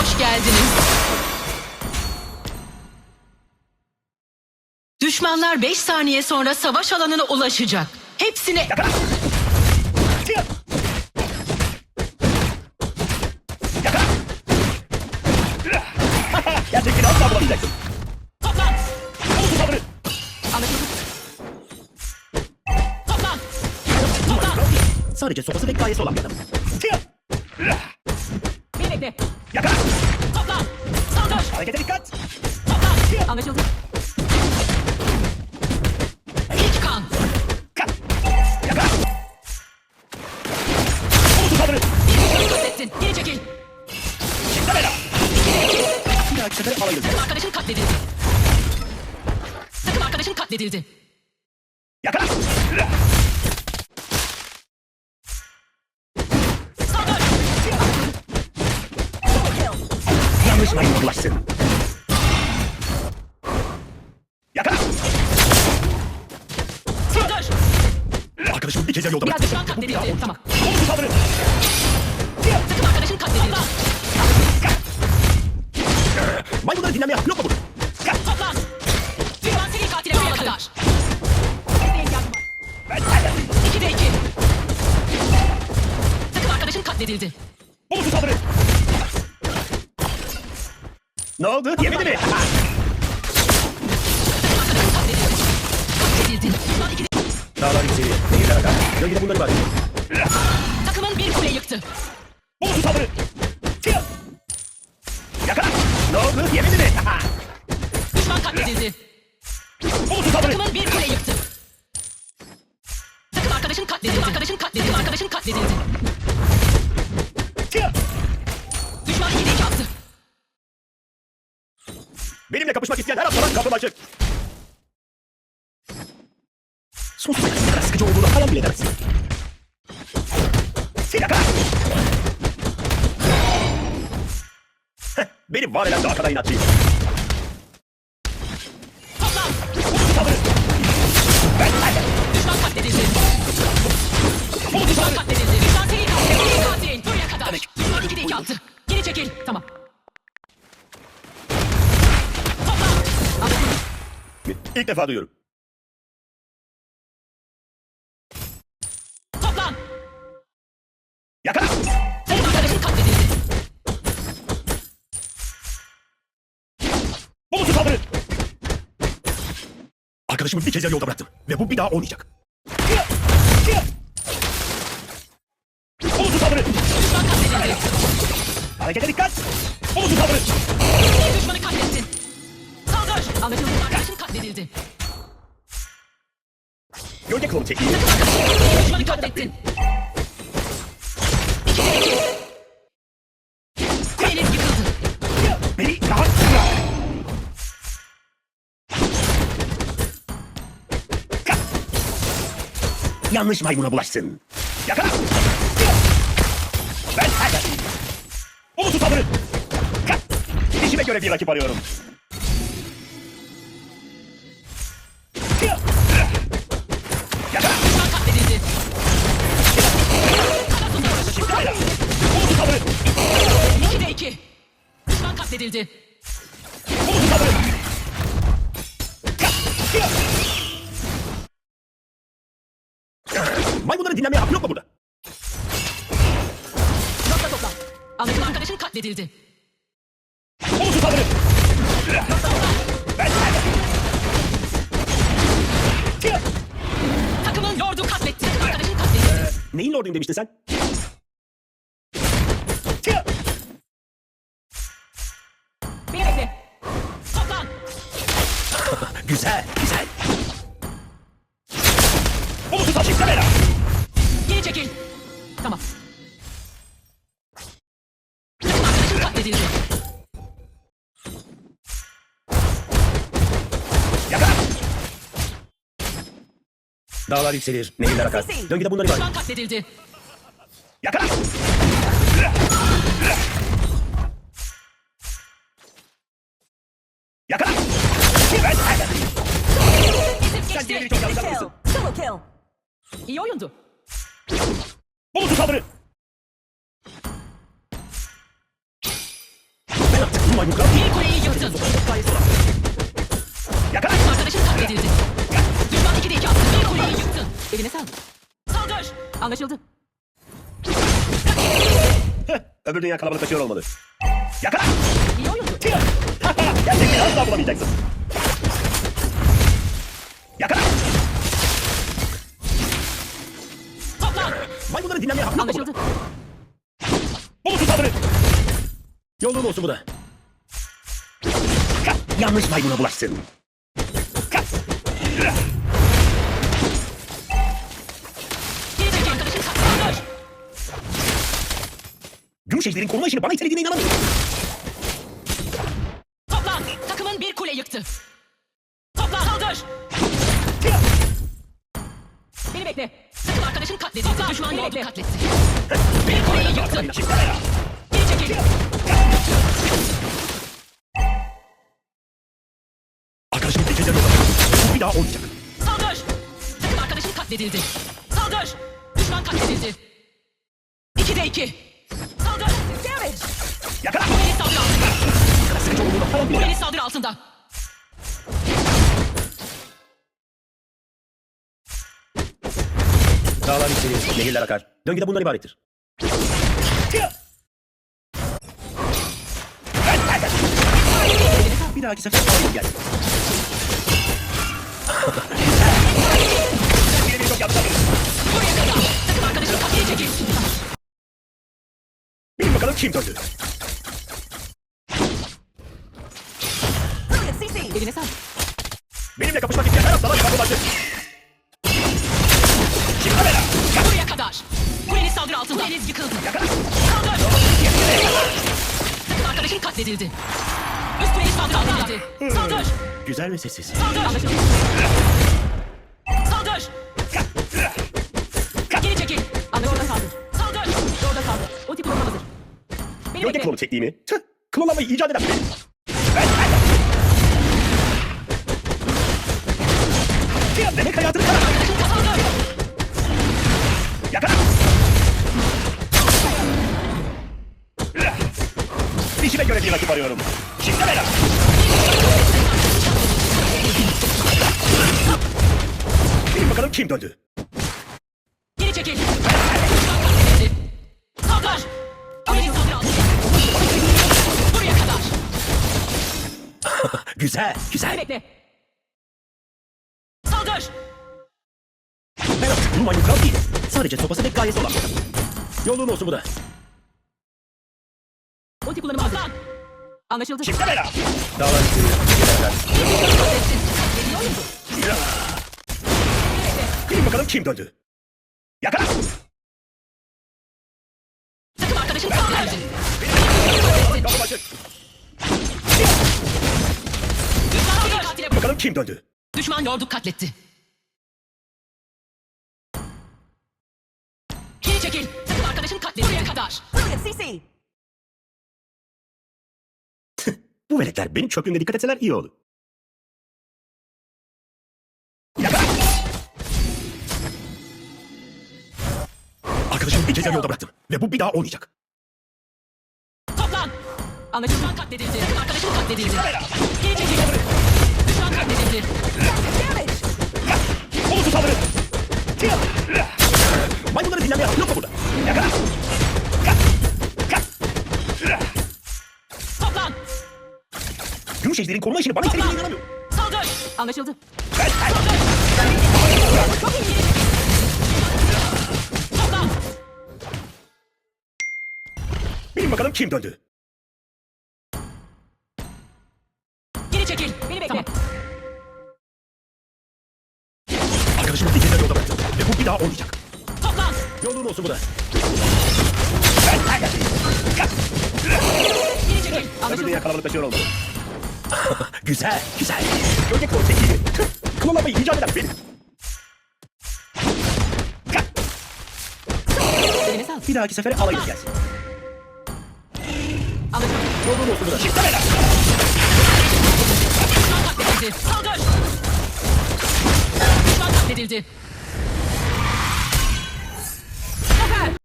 hoş geldiniz. Düşmanlar 5 saniye sonra savaş alanına ulaşacak. Hepsini. Gerçekten asla bulamayacaksın. toplan. Olsun saldırı. Anlaşıldı. Toplan. Toplan. Sadece sopası ve gayesi olan bir adam. Toplan. Anlaşıldı. İlk kan. Kat. Yakala. Olsun saldırı. Katlettin. Geri çekil. Çıktı bela. Bir dahaki sefere alayım. Takım arkadaşın katledildi. Takım arkadaşın katledildi. Yakala. Saldır. Yanlış mayına bulaşsın. Yakala. Saldır. Yarı yolda Biraz düşman katledildi. Tamam. Olsun saldırı. Takım arkadaşın katledildi. Maymunları dinlemeye bunun? Kat. Toplan. Düşman seri katile kadar. Senden. 2'de 2. Takım arkadaşın katledildi. Olsun saldırı. Ne oldu? Yemedi mi? Katledildi. Katledildi. Düşman 2'de Dağlar yükseliyor. Nehirler akar. Gölgede bunları var. Takımın bir kule yıktı. Olsun saldırı. Tia. Yakala. Ne oldu? Yemedi mi? Düşman katledildi. Olsun saldırı. Takımın bir kule yıktı. Takım arkadaşın katledildi. Arkadaşın katledildi. Arkadaşın katledildi. Düşman 2'de 2 attı. Benimle kapışmak isteyen her haftadan kapım açık. Sıkıcı olduğunu hayal bile edemezsin. Sil yakala. Heh, Beni var eden de arkada inatçıyım. Toplan. Saldırı. Ben senden. Düşman katledildi. Düşman katledildi. Düşman seri katil. Seri katil. Buraya kadar. Düşman 2'de 2 attı. Geri çekil. Tamam. Toplan. İlk defa duyuyorum. Olsun saldırı. Arkadaşımı bir kez yarı yolda bıraktım. Ve bu bir daha olmayacak. Tia. Tia. Olsun saldırı. Düşman katledildi. Harekete dikkat. Olsun saldırı. Bir düşmanı katlettin. Saldır. Anlaşıldı. Arkadaşın katledildi. Gölge kılığı çekil. Bir düşmanı katlettin. İkide iki. Yanlış maymuna bulaşsın. Yakala. Ben senden. Ulusu saldırı. İşime göre bir rakip arıyorum. Yakala. Düşman katledildi. Şimdi hayra. Ulusu saldırı. İkide iki. Düşman katledildi. Saldırı. Maymunları dinlemeye hakkı yok mu burada? Nokta topla. Anlaşılan arkadaşın katledildi. Ulusu saldırı. Ben senden. Takımın lordu katletti. Takım arkadaşın katledildi. Neyin lorduyum demiştin sen? Beni bekle. Toplan. Güzel, güzel. Tamam. Katledildi. Yakala. Dağlar yükselir, nehirler akar. Döngüde bunları var. Düşman katledildi. Yakala. Yakala. Ben. İzip Sen diğerini çok anlamışsın. Double kill. İyi oyundu. Ulusu saldırı. yumrukla. Bir kuleyi yıktın. Yakala. Arkadaşın katledildi. Düşman 2'de 2 attı. Bir kuleyi yıktın. Eline sağlık. Saldır. Anlaşıldı. Öbür dünya kalabalıklaşıyor olmalı. Yakala. İyi oyundu. Gerçekten asla bulamayacaksın. Anlaşıldı. Bulutu saldırı. Yolun olsun bu da. Ka- Yanlış maymuna bulaşsın. Ka- Geri çekil. Arkadaşın katledildi. Saldır. Gümüşehir'in koruma işini bana itelediğine inanamıyorum. Toplan. Takımın bir kule yıktı. Toplan. Saldır. Beni bekle. Arkadaşın katledildi. Düşman yordu katletti. Bir kuleyi yıktın. Geri çekil. Arkadaşım yolda. Bu bir daha olmayacak. Saldır. Takım arkadaşın katledildi. Saldır. Düşman katledildi. 2'de 2. Saldır. Damage. Yakala. Kuleniz saldırı altında. Bile. Kuleniz saldırı altında. Dağlar yükselir, nehirler akar. Döngü de bundan ibarettir. Bir dahaki sefer alayım gel. Yine bir çok katledecek. Bilin bakalım kim döndü. Eline sağlık. Benimle kapışmak isteyenler asla yapar bulaşır. Şimdi Kuleniz yıkıldı. Yakala. Saldır. Takım arkadaşın katledildi. Üst kuleniz saldırı altında. Saldır. Güzel ve sessiz. Saldır. Anlaşıldı. Saldır. Geri çekil. Anlaşıldı. Saldır. Saldır. Yolda kaldı. Ulti kullanma hazır. Beni bekle. klonu çektiğimi. Tüh. Klonlamayı icat eden benim. Tüh, Demek hayatını kara. Arkadaşın kazandı. Yakala. İşime göre bir rakip arıyorum. Şimdi bela. Bilin bakalım kim döndü. Geri çekil. Saldır. Buraya kadar. Güzel, güzel. bekle. Saldır. Ben artık bu maymun kral değilim. Sadece sopası ve gayesi olan. Yolun olsun bu da. Ulti kullanımı hazır. Anlaşıldı. Şimdi bela. Dağlar oyundu. Bilin bakalım kim döndü. Yakala. Takım arkadaşın katledildi. Kapı açık. Düşman seri katile Bakalım kim döndü. Düşman lordu katletti. Geri çekil. Takım arkadaşın katledildi. Buraya kadar. Bu veletler benim çöplüğümde dikkat etseler iyi olur. Arkadaşımı bir kez yolda bıraktım. Ve bu bir daha olmayacak. Toplan. Anlaşıldı. Düşman katledildi. Arkadaşın katledildi. Geri çekil. Düşman katledildi. Kolusu saldırı. Maymunları dinlemeye yok mu burada? Yakala. Toplan. Gümüş ejderin koruma işini bana inanamıyorum. Saldır. Anlaşıldı. Toplan. Bilin bakalım kim döndü. Geri çekil. Beni bekle. Arkadaşımı bir kez yolda bıraktım. Ve bu bir daha olmayacak. Toplan. Yolun olsun bu da. Geri çekil. Anlaşıldı. dünya kalabalıklaşıyor olmalı. güzel, güzel. Gölge çektiğimi. Klonlamayı icat eden benim. Bir dahaki sefere alayım gelsin. Yolun olsun bu da. Şimdi bela. Saldır. Düşman katledildi.